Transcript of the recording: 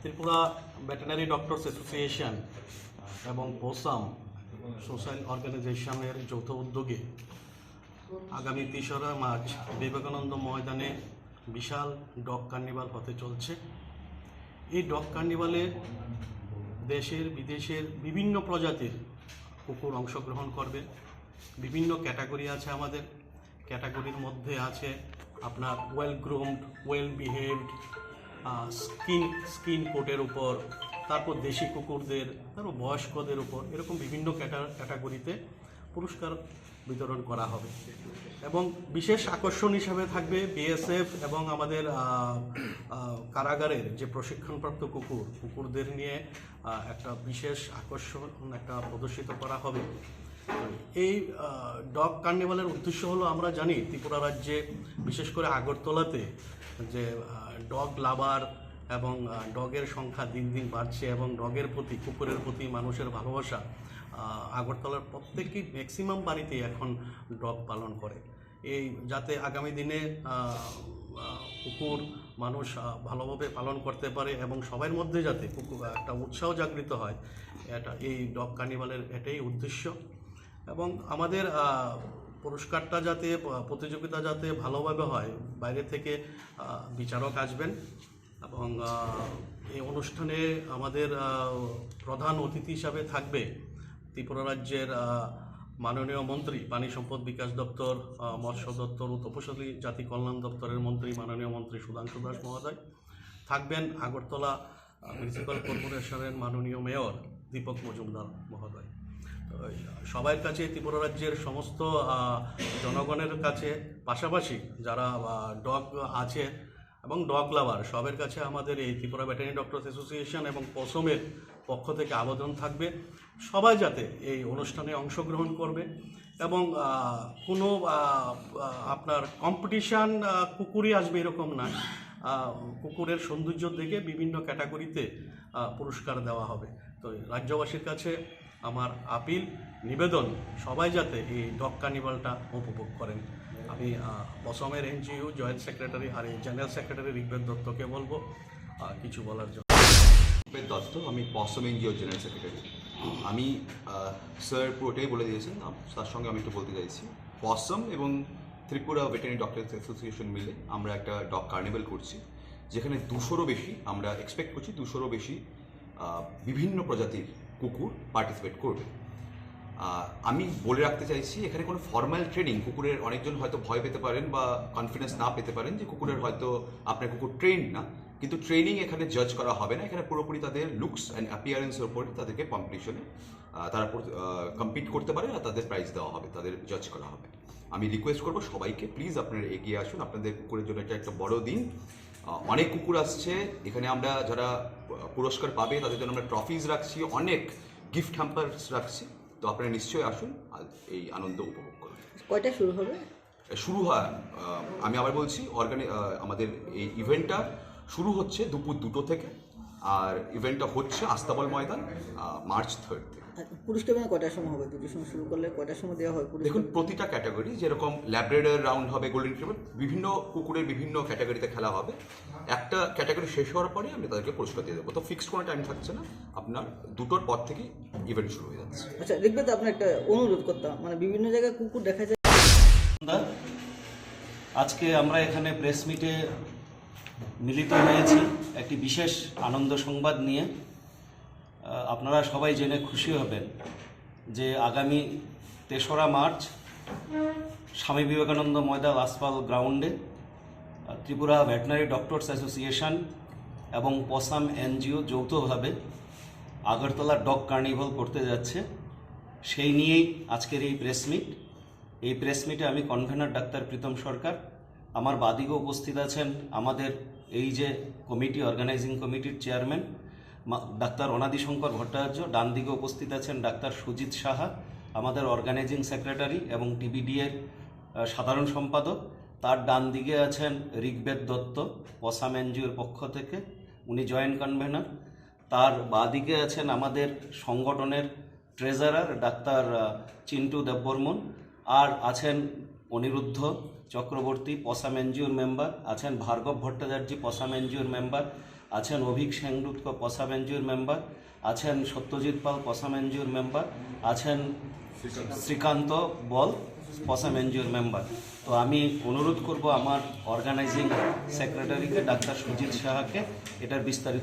Tripura veterinary doctors association এবং পোসাম social অর্গানাইজেশনের যৌথ উদ্যোগে আগামী তেসরা মার্চ বিবেকানন্দ ময়দানে বিশাল ডগ কার্নিভাল হতে চলছে। এই ডগ কার্নিভালে দেশের, বিদেশের বিভিন্ন প্রজাতির কুকুর অংশগ্রহণ করবে। বিভিন্ন ক্যাটাগরি আছে আমাদের। ক্যাটাগরির মধ্যে আছে আপনার well groomed well behaved skin skin কোটের উপর, তারপর দেশি কুকুরদের, তারপর বয়স্কদের উপর, এরকম বিভিন্ন ক্যাটা- ক্যাটাগরিতে পুরস্কার বিতরণ করা হবে। এবং বিশেষ আকর্ষণ হিসাবে থাকবে বিএসএফ এবং আমাদের কারাগারের যে প্রশিক্ষণপ্রাপ্ত কুকুর, কুকুরদের নিয়ে একটা বিশেষ আকর্ষণ, একটা প্রদর্শিত করা হবে। এই ডগ কার্নিভালের উদ্দেশ্য হলো আমরা জানি ত্রিপুরা রাজ্যে, বিশেষ করে আগরতলাতে, যে ডগ লাভার এবং ডগের সংখ্যা দিন দিন বাড়ছে এবং ডগের প্রতি, কুকুরের প্রতি মানুষের ভালোবাসা আগরতলার প্রত্যেকই ম্যাক্সিমাম বাড়িতেই এখন ডগ পালন করে। এই, যাতে আগামী দিনে কুকুর মানুষ ভালোভাবে পালন করতে পারে এবং সবার মধ্যে যাতে কুকুর, একটা উৎসাহ জাগৃত হয়, এটা, এই ডগ কার্নিভালের এটাই উদ্দেশ্য। এবং আমাদের পুরস্কারটা যাতে প্রতিযোগিতা যাতে ভালোভাবে হয়, বাইরে থেকে বিচারক আসবেন এবং এই অনুষ্ঠানে আমাদের প্রধান অতিথি হিসাবে থাকবে ত্রিপুরা রাজ্যের মাননীয় মন্ত্রী, পানি সম্পদ বিকাশ দপ্তর মৎস্য দপ্তর ও তপশিলি জাতি কল্যাণ দপ্তরের মন্ত্রী, মাননীয় মন্ত্রী সুধাংশু দাস মহোদয়। থাকবেন আগরতলা মিউনিসিপ্যাল কর্পোরেশনের মাননীয় মেয়র দীপক মজুমদার মহোদয়। সবার কাছে ত্রিপুরা রাজ্যের সমস্ত জনগণের কাছে পাশাপাশি যারা ডগ আছে এবং ডগ লাভার সবের কাছে আমাদের এই ত্রিপুরা ভেটেরিনারি ডক্টরস অ্যাসোসিয়েশন এবং পশমের পক্ষ থেকে আবেদন থাকবে। সবাই যাতে এই অনুষ্ঠানে অংশগ্রহণ করবে এবং কোনো আপনার কম্পিটিশান কুকুরই আসবে এরকম আহ, কুকুরের সৌন্দর্য দেখে বিভিন্ন ক্যাটাগরিতে পুরস্কার দেওয়া হবে। তো রাজ্যবাসীর কাছে আমার আপিল নিবেদন সবাই যাতে এই ডগ কার্নিভালটা উপভোগ করেন। আমি আহ, বসমের এনজিও জয়েন্ট সেক্রেটারি আর জেনারেল সেক্রেটারি ঋগ্বেদ দত্তকে বলব কিছু বলার জন্য। রূপের দত্ত আমি পসম এনজিও জেনারেল সেক্রেটারি। আমি স্যার পুরোটাই বলে দিয়েছেন তার সঙ্গে আমি একটু বলতে চাইছি। পসম এবং ত্রিপুরা ভেটেরিনারি ডক্টরস অ্যাসোসিয়েশন মিলে আমরা একটা ডগ কার্নিভাল করছি যেখানে দুশোরও বেশি আমরা এক্সপেক্ট করছি দুশোরও বেশি বিভিন্ন প্রজাতির কুকুর পার্টিসিপেট করবে। আমি বলে রাখতে চাইছি, এখানে কোনো ফর্মাল ট্রেনিং কুকুরের অনেকজন হয়তো ভয় পেতে পারেন বা কনফিডেন্স না পেতে পারেন যে কুকুরের হয়তো আপনার কুকুর ট্রেন না। কিন্তু ট্রেনিং এখানে জাজ করা হবে না। এখানে পুরোপুরি তাদের লুকস অ্যান্ড অ্যাপিয়ারেন্সের উপর তাদেরকে কম্পিটিশনে তারা কম্পিট করতে পারে আর তাদের প্রাইজ দেওয়া হবে, তাদের জাজ করা হবে। আমি রিকোয়েস্ট করব সবাইকে প্লিজ আপনারা এগিয়ে আসুন। আপনাদের কুকুরের জন্য এটা একটা বড় দিন। অনেক কুকুর আসছে। এখানে আমরা যারা পুরস্কার পাবে তাদের জন্য আমরা ট্রফিজ রাখছি অনেক গিফট হ্যাম্পার্স রাখছি। তো আপনারা নিশ্চয়ই আসুন এই আনন্দ উপভোগ করুন। কয়টা শুরু হবে? শুরু হয় আমি আবার বলছি অর্গানি আমাদের এই ইভেন্টটা শুরু হচ্ছে দুপুর দুটো থেকে। আর ইভেন্টটা হচ্ছে আস্তাবল ময়দান মার্চ থার্ড থেকে পুরস্কার মানে কয়টার সময় হবে? দুটোর সময় শুরু করলে কয়টার সময় দেওয়া হয় দেখুন প্রতিটা ক্যাটাগরি যেরকম ল্যাব্রেডার রাউন্ড হবে গোল্ডেন রিট্রিভার বিভিন্ন কুকুরের বিভিন্ন ক্যাটাগরিতে খেলা হবে। একটা ক্যাটাগরি শেষ হওয়ার পরে আমি তাদেরকে পুরস্কার দিয়ে দেবো। তো ফিক্সড কোনো টাইম থাকছে না। আপনার দুটোর পর থেকেই ইভেন্ট শুরু হয়ে যাচ্ছে। আচ্ছা দেখবে তো আপনার একটা অনুরোধ করতাম। মানে বিভিন্ন জায়গায় কুকুর দেখা যায়। আজকে আমরা এখানে প্রেস মিটে মিলিত হয়েছি একটি বিশেষ আনন্দ সংবাদ নিয়ে। আপনারা সবাই জেনে খুশি হবেন যে আগামী তেসরা মার্চ স্বামী বিবেকানন্দ ময়দান আসপাল গ্রাউন্ডে ত্রিপুরা ভেটেনারি ডক্টরস অ্যাসোসিয়েশন এবং পসাম এনজিও যৌথভাবে আগরতলা ডগ কার্নিভাল করতে যাচ্ছে। সেই নিয়েই আজকের এই প্রেস মিট। এই প্রেস মিটে আমি কনভেনার ডাক্তার প্রীতম সরকার আমার বাদিকে উপস্থিত আছেন আমাদের এই যে কমিটি অর্গানাইজিং কমিটির চেয়ারম্যান ডাক্তার অনাদি শঙ্কর ভট্টাচার্য। ডান দিকে উপস্থিত আছেন ডাক্তার সুজিত সাহা আমাদের অর্গানাইজিং সেক্রেটারি এবং টিবিডি এর আহ, সাধারণ সম্পাদক। তার ডান দিকে আছেন ঋগ্বেদ দত্ত পসাম এনজিওর পক্ষ থেকে উনি জয়েন্ট কনভেনার তার বাদিকে আছেন আমাদের সংগঠনের ট্রেজারার ডাক্তার চিন্টু দেববর্মন। আর আছেন অনিরুদ্ধ চক্রবর্তী পসাম এনজিওর মেম্বার আছেন ভার্গব ভট্টাচার্য পসাম এনজিওর মেম্বার আছেন অভিক সেনগুপ্ত পসাম এনজিওর মেম্বার আছেন সত্যজিৎ পাল পসাম এনজিওর মেম্বার আছেন শ্রীকান্ত বল পসাম এনজিওর মেম্বার। তো আমি অনুরোধ করব আমার অর্গানাইজিং সেক্রেটারিকে ডাক্তার সুজিত সাহাকে, এটার বিস্তারিত